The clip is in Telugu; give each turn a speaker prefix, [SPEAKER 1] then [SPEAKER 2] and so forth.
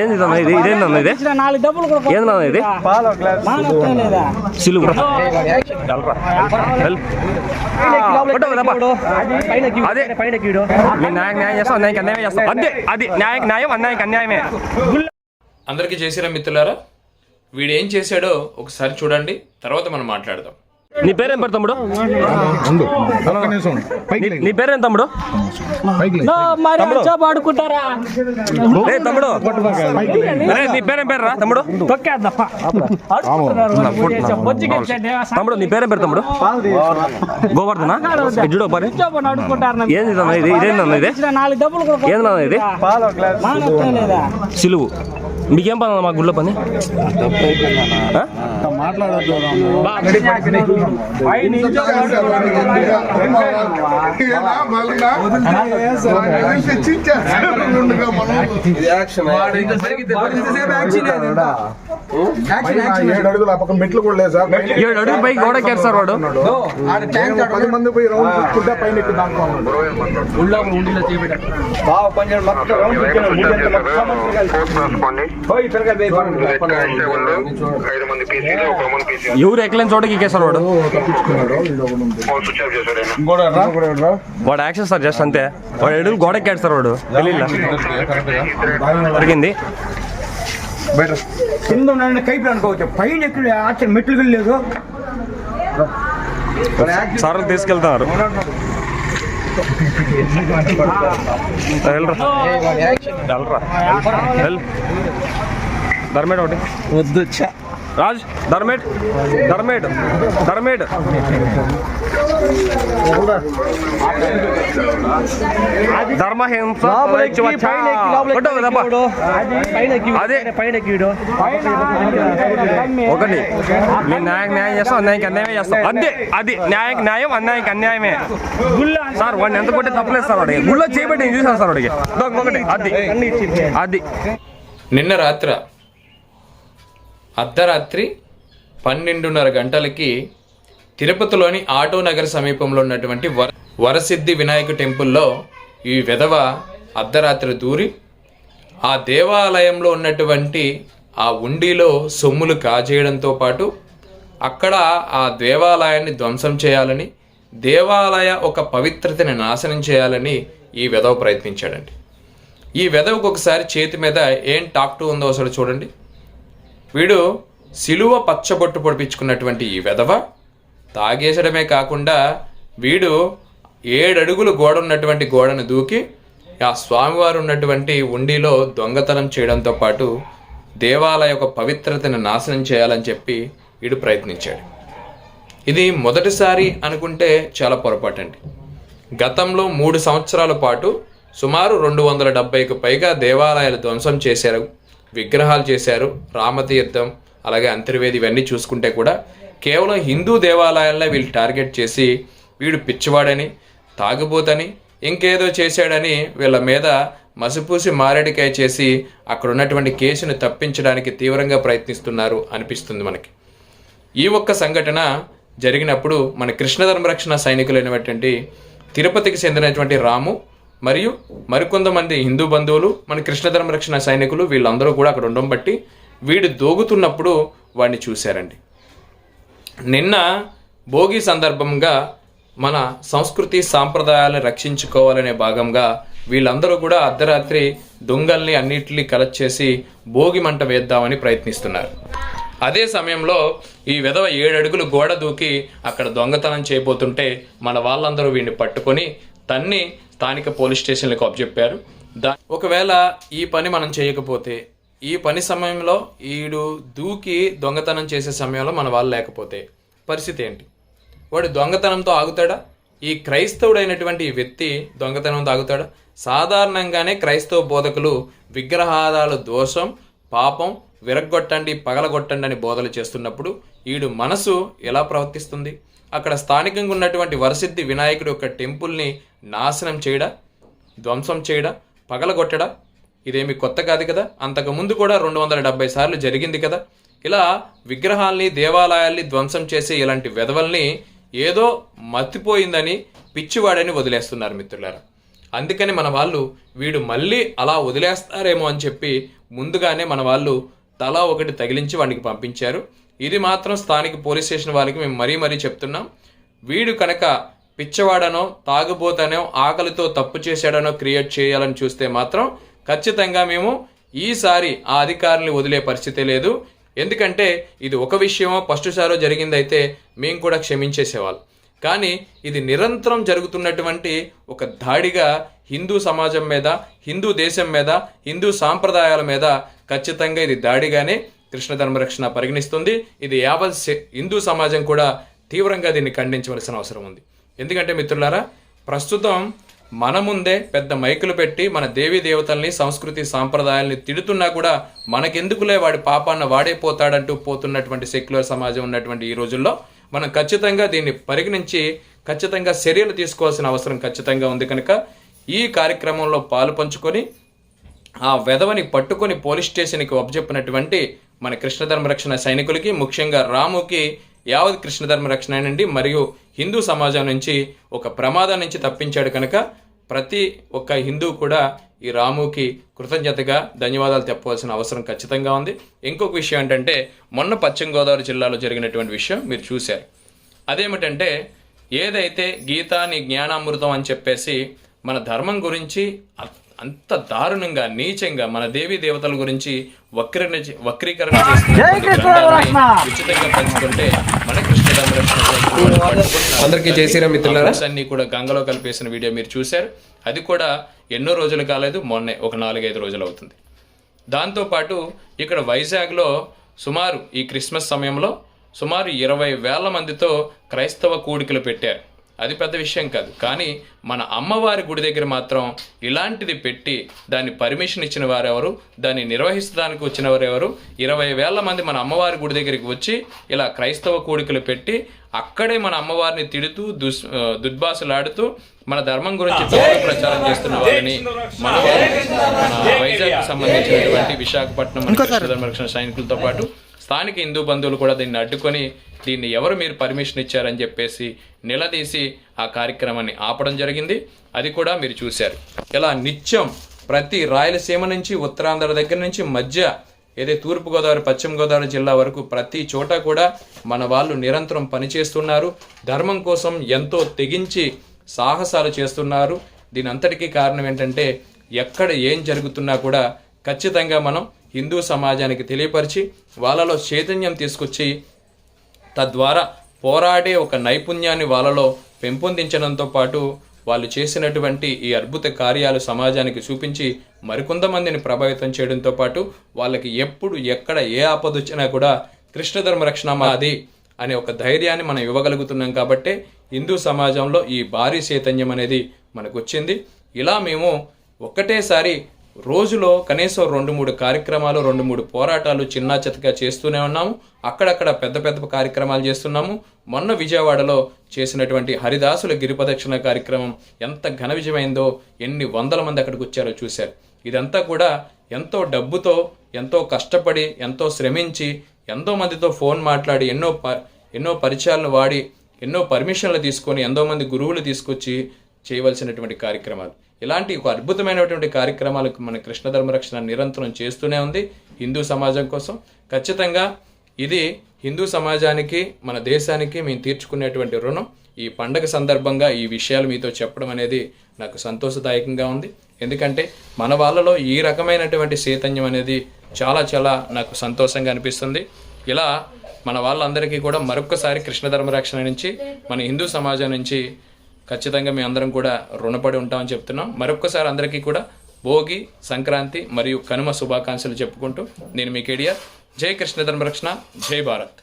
[SPEAKER 1] ఏంది ఇది? ఇదేందన్నా ఇది. ఏందన్నా ఇది? సిలువు హెల్ప్ అదే న్యాయం న్యాయం చేస్తాం అన్యాయం అన్యాయం చేస్తాం అదే అది. న్యాయం న్యాయం అన్యాయం అన్యాయమే.
[SPEAKER 2] అందరికీ చేసిరా మిత్రులారా వీడు ఏం చేశాడో ఒకసారి చూడండి తర్వాత మనం మాట్లాడదాం.
[SPEAKER 1] నీ పేరేం పేరు తమ్ముడు? నీ- పేరేం తమ్ముడు? ఏ తమ్ముడు. నీ పేరేం పేరు రా తమ్ముడు. తమ్ముడు నీ పేరేం పేరు తమ్ముడు? గోవర్ధన? చూడు పని. ఏంది ఇది? ఇదేందన్నా ఇది. ఏందన్నా ఇది? సిలువు. మీకేం పని మా గుళ్ళో పని.
[SPEAKER 3] ఏడు అడుగులు ఆ పక్క మెట్లు కూడా లేదు సార్
[SPEAKER 1] ఏడు అడుగు పైకి గోడ ఎక్కారు వాడు
[SPEAKER 3] మేము పది మంది పోయి రౌండ్ చూసుకుంటే పైన దాంట్లో.
[SPEAKER 4] ఐదు మంది పీసీలు ఒక మంది పీసీ
[SPEAKER 1] ఎవరు ఎక్కలేని చోటకి ఎక్కేస్తారు వాడు. వాడు యాక్షన్ సార్ జస్ట్ అంతే. వాడు అడుగు గోడ ఎక్కాడు సార్ వాడు తెలియలా జరిగింది.
[SPEAKER 5] కింద కైపులు అనుకోవచ్చు. పైన ఎక్కడ మెట్లు లేదు?
[SPEAKER 1] సార్ తీసుకెళ్తున్నారు వెళ్ళరా. వెళ్ళరా. ధర్మేడ్ ఒకటి.
[SPEAKER 5] వద్దు
[SPEAKER 1] రాజ్ ధర్మేడ్ ధర్మేడ్ ధర్మేడ్. ధర్మహింస అదే ఒకటి. మీ న్యాయం న్యాయం చేస్తాం అన్యాయం అన్యాయమే చేస్తాం. అదే అది న్యాయం న్యాయం అన్యాయం అన్యాయమే. సార్ వాడిని ఎంత కొట్టి తప్పలేదు సార్ వాడికి. గుళ్ళో చేయబట్టి నేను చూసాను సార్ వాడికి. ఒకటి అది. అది.
[SPEAKER 2] నిన్న రాత్ర అర్ధరాత్రి పన్నెండున్నర గంటలకి తిరుపతిలోని ఆటో నగర్ సమీపంలో ఉన్నటువంటి వర వరసిద్ధి వినాయక టెంపుల్లో ఈ విధవ అర్ధరాత్రి దూరి ఆ దేవాలయంలో ఉన్నటువంటి ఆ ఉండిలో సొమ్ములు కాజేయడంతో పాటు అక్కడ ఆ దేవాలయాన్ని ధ్వంసం చేయాలని దేవాలయ ఒక పవిత్రతని నాశనం చేయాలని ఈ విధవ ప్రయత్నించాడండి. ఈ వెధవకు ఒకసారి చేతి మీద ఏం టాక్టూ ఉందో అసలు చూడండి. వీడు సిలువ పచ్చబొట్టు పొడిపించుకున్నటువంటి ఈ వెధవ తాగేసడమే కాకుండా వీడు ఏడడుగులు గోడ ఉన్నటువంటి గోడను దూకి ఆ స్వామివారు ఉన్నటువంటి ఉండిలో దొంగతనం చేయడంతో పాటు దేవాలయ యొక్క పవిత్రతను నాశనం చేయాలని చెప్పి వీడు ప్రయత్నించాడు. ఇది మొదటిసారి అనుకుంటే చాలా పొరపాటండి. గతంలో మూడు సంవత్సరాల పాటు సుమారు రెండు వందల డెబ్బైకి పైగా దేవాలయాలు ధ్వంసం చేశారు. విగ్రహాలు చేశారు రామతీర్థం అలాగే అంతర్వేది ఇవన్నీ చూసుకుంటే కూడా కేవలం హిందూ దేవాలయాలనే వీళ్ళు టార్గెట్ చేసి వీడు పిచ్చివాడని తాగుబోతని ఇంకేదో చేశాడని వీళ్ళ మీద మసిపూసి మారేడికాయ చేసి అక్కడ ఉన్నటువంటి కేసును తప్పించడానికి తీవ్రంగా ప్రయత్నిస్తున్నారు అనిపిస్తుంది మనకి. ఈ ఒక్క సంఘటన జరిగినప్పుడు మన కృష్ణధర్మరక్షణ సైనికులైనటువంటి తిరుపతికి చెందినటువంటి రాము మరియు మరికొంతమంది హిందూ బంధువులు మన కృష్ణ ధర్మరక్షణ సైనికులు వీళ్ళందరూ కూడా అక్కడ ఉండడం బట్టి వీడు దోగుతున్నప్పుడు వాడిని చూశారండి. నిన్న భోగి సందర్భంగా మన సంస్కృతి సాంప్రదాయాలను రక్షించుకోవాలనే భాగంగా వీళ్ళందరూ కూడా అర్ధరాత్రి దొంగల్ని అన్నిటిని కలెక్ట్ చేసి భోగి మంట వేద్దామని ప్రయత్నిస్తున్నారు. అదే సమయంలో ఈ విధవ ఏడడుగులు గోడ దూకి అక్కడ దొంగతనం చేయబోతుంటే మన వాళ్ళందరూ వీడిని పట్టుకొని తన్ని స్థానిక పోలీస్ స్టేషన్లకు అప్పచెప్పారు. దా ఒకవేళ ఈ పని మనం చేయకపోతే ఈ పని సమయంలో ఈడు దూకి దొంగతనం చేసే సమయంలో మన వాళ్ళు లేకపోతే పరిస్థితి ఏంటి? వాడు దొంగతనంతో ఆగుతాడా? ఈ క్రైస్తవుడైనటువంటి ఈ వ్యక్తి దొంగతనంతో ఆగుతాడా? సాధారణంగానే క్రైస్తవ బోధకులు విగ్రహాదాల దోషం పాపం విరగ్గొట్టండి పగలగొట్టండి అని బోధలు చేస్తున్నప్పుడు ఈడు మనసు ఎలా ప్రవర్తిస్తుంది? అక్కడ స్థానికంగా ఉన్నటువంటి వరసిద్ధి వినాయకుడి యొక్క టెంపుల్ని నాశనం చేయడా? ధ్వంసం చేయడా? పగలగొట్టడా? ఇదేమి కొత్త కాదు కదా? అంతకుముందు కూడా రెండు వందల డెబ్బై సార్లు జరిగింది కదా? ఇలా విగ్రహాల్ని దేవాలయాల్ని ధ్వంసం చేసే ఇలాంటి వెధవల్ని ఏదో మత్తిపోయిందని పిచ్చివాడని వదిలేస్తున్నారు మిత్రులారా. అందుకని మన వాళ్ళు వీడు మళ్ళీ అలా వదిలేస్తారేమో అని చెప్పి ముందుగానే మన వాళ్ళు తలా ఒకటి తగిలించి వాడికి పంపించారు. ఇది మాత్రం స్థానిక పోలీస్ స్టేషన్ వాళ్ళకి మేము మరీ మరీ చెప్తున్నాం. వీడు కనుక పిచ్చవాడనో తాగుబోతనో ఆకలితో తప్పు చేశాడనో క్రియేట్ చేయాలని చూస్తే మాత్రం ఖచ్చితంగా మేము ఈసారి ఆ అధికారుల్ని వదిలే పరిస్థితి లేదు. ఎందుకంటే ఇది ఒక విషయమో ఫస్ట్ సారో జరిగిందైతే మేము కూడా క్షమించేసేవాళ్ళం. కానీ ఇది నిరంతరం జరుగుతున్నటువంటి ఒక దాడిగా హిందూ సమాజం మీద హిందూ దేశం మీద హిందూ సాంప్రదాయాల మీద ఖచ్చితంగా ఇది దాడిగానే కృష్ణ ధర్మరక్షణ పరిగణిస్తుంది. ఇది యావత్ హిందూ సమాజం కూడా తీవ్రంగా దీన్ని ఖండించవలసిన అవసరం ఉంది. ఎందుకంటే మిత్రులారా ప్రస్తుతం మన ముందే పెద్ద మైకులు పెట్టి మన దేవీ దేవతల్ని సంస్కృతి సాంప్రదాయాల్ని తిడుతున్నా కూడా మనకెందుకులే వాడి పాపాన్న వాడే పోతాడంటూ పోతున్నటువంటి సెక్యులర్ సమాజం ఉన్నటువంటి ఈ రోజుల్లో మనం ఖచ్చితంగా దీన్ని పరిగణించి ఖచ్చితంగా చర్యలు తీసుకోవాల్సిన అవసరం ఖచ్చితంగా ఉంది కనుక ఈ కార్యక్రమంలో పాలు పంచుకొని ఆ వెధవని పట్టుకొని పోలీస్ స్టేషన్కి ఒప్పజెప్పినటువంటి మన కృష్ణధర్మ రక్షణ సైనికులకి ముఖ్యంగా రాముకి యావత్ కృష్ణధర్మ రక్షణ నుండి మరియు హిందూ సమాజం నుంచి ఒక ప్రమాదం నుంచి తప్పించాడు కనుక ప్రతి ఒక్క హిందూ కూడా ఈ రాముకి కృతజ్ఞతగా ధన్యవాదాలు చెప్పవలసిన అవసరం ఖచ్చితంగా ఉంది. ఇంకొక విషయం ఏంటంటే మొన్న పశ్చిమ గోదావరి జిల్లాలో జరిగినటువంటి విషయం మీరు చూశారు. అదేమిటంటే ఏదైతే గీతాని నీ జ్ఞానామృతం అని చెప్పేసి మన ధర్మం గురించి అంత దారుణంగా నీచంగా మన దేవీ దేవతల గురించి వక్రీకరణ వక్రీకరణ ఉచితంగా పంచుకుంటే మన అందరికీ శ్రీరామ్ మిత్రులారా. అన్ని కూడా గంగలో కలిపేసిన వీడియో మీరు చూశారు. అది కూడా ఎన్నో రోజులు కాలేదు మొన్నే ఒక నాలుగైదు రోజులు అవుతుంది. దాంతోపాటు ఇక్కడ వైజాగ్లో సుమారు ఈ క్రిస్మస్ సమయంలో సుమారు ఇరవై వేల మందితో క్రైస్తవ కూడికలు పెట్టారు. అది పెద్ద విషయం కాదు. కానీ మన అమ్మవారి గుడి దగ్గర మాత్రం ఇలాంటిది పెట్టి దాన్ని పర్మిషన్ ఇచ్చిన వారెవరు దాన్ని నిర్వహించడానికి వచ్చిన వారెవరు ఇరవై వేల మంది మన అమ్మవారి గుడి దగ్గరికి వచ్చి ఇలా క్రైస్తవ కూడికలు పెట్టి అక్కడే మన అమ్మవారిని తిడుతూ దుస్ ఆ, దుర్భాషలాడుతూ మన ధర్మం గురించి తప్పుడు ప్రచారం చేస్తున్న వాళ్ళని మన మన వైజాగ్ సంబంధించినటువంటి విశాఖపట్నం రక్షణ సైనికులతో పాటు స్థానిక హిందూ బంధువులు కూడా దీన్ని అడ్డుకొని దీన్ని ఎవరు మీరు పర్మిషన్ ఇచ్చారని చెప్పేసి నిలదీసి ఆ కార్యక్రమాన్ని ఆపడం జరిగింది. అది కూడా మీరు చూశారు. ఇలా నిత్యం ప్రతి రాయలసీమ నుంచి ఉత్తరాంధ్ర దగ్గర నుంచి మధ్య ఏదే తూర్పుగోదావరి పశ్చిమ గోదావరి జిల్లా వరకు ప్రతి చోట కూడా మన వాళ్ళు నిరంతరం పనిచేస్తున్నారు. ధర్మం కోసం ఎంతో తెగించి సాహసాలు చేస్తున్నారు. దీని అంతటికీ కారణం ఏంటంటే ఎక్కడ ఏం జరుగుతున్నా కూడా ఖచ్చితంగా మనం హిందూ సమాజానికి తెలియపరిచి వాళ్ళలో చైతన్యం తీసుకొచ్చి తద్వారా పోరాడే ఒక నైపుణ్యాన్ని వాళ్ళలో పెంపొందించడంతో పాటు వాళ్ళు చేసినటువంటి ఈ అద్భుత కార్యాలు సమాజానికి చూపించి మరికొంతమందిని ప్రభావితం చేయడంతో పాటు వాళ్ళకి ఎప్పుడు ఎక్కడ ఏ ఆపదొచ్చినా కూడా కృష్ణధర్మ రక్షణ మాది అనే ఒక ధైర్యాన్ని మనం ఇవ్వగలుగుతున్నాం కాబట్టే హిందూ సమాజంలో ఈ భారీ చైతన్యం అనేది మనకు వచ్చింది ఇలా మేము ఒక్కటేసారి రోజులో కనీసం రెండు మూడు కార్యక్రమాలు రెండు మూడు పోరాటాలు చిన్నా చితగా చేస్తూనే ఉన్నాము. అక్కడక్కడ పెద్ద పెద్ద కార్యక్రమాలు చేస్తున్నాము. మొన్న విజయవాడలో చేసినటువంటి హరిదాసుల గిరిపదక్షిణ కార్యక్రమం ఎంత ఘన విజయమైందో ఎన్ని వందల మంది అక్కడికి వచ్చారో చూశారు. ఇదంతా కూడా ఎంతో డబ్బుతో ఎంతో కష్టపడి ఎంతో శ్రమించి ఎంతో మందితో ఫోన్ మాట్లాడి ఎన్నో ప ఎన్నో పరిచయాలను వాడి ఎన్నో పర్మిషన్లు తీసుకొని ఎంతో మంది గురువులు తీసుకొచ్చి చేయవలసినటువంటి కార్యక్రమాలు. ఇలాంటి ఒక అద్భుతమైనటువంటి కార్యక్రమాలకు మన కృష్ణ ధర్మరక్షణ నిరంతరం చేస్తూనే ఉంది హిందూ సమాజం కోసం. ఖచ్చితంగా ఇది హిందూ సమాజానికి మన దేశానికి మేము తీర్చుకునేటువంటి రుణం. ఈ పండగ సందర్భంగా ఈ విషయాలు మీతో చెప్పడం అనేది నాకు సంతోషదాయకంగా ఉంది. ఎందుకంటే మన వాళ్ళలో ఈ రకమైనటువంటి చైతన్యం అనేది చాలా చాలా నాకు సంతోషంగా అనిపిస్తుంది. ఇలా మన వాళ్ళందరికీ కూడా మరొక్కసారి కృష్ణ ధర్మరక్షణ నుంచి మన హిందూ సమాజం నుంచి ఖచ్చితంగా మేము అందరం కూడా రుణపడి ఉంటామని చెప్తున్నాం. మరొక్కసారి అందరికీ కూడా భోగి సంక్రాంతి మరియు కనుమ శుభాకాంక్షలు చెప్పుకుంటూ నేను మీ కేడియర్ జై కృష్ణ ధర్మరక్షణ. జై భారత్.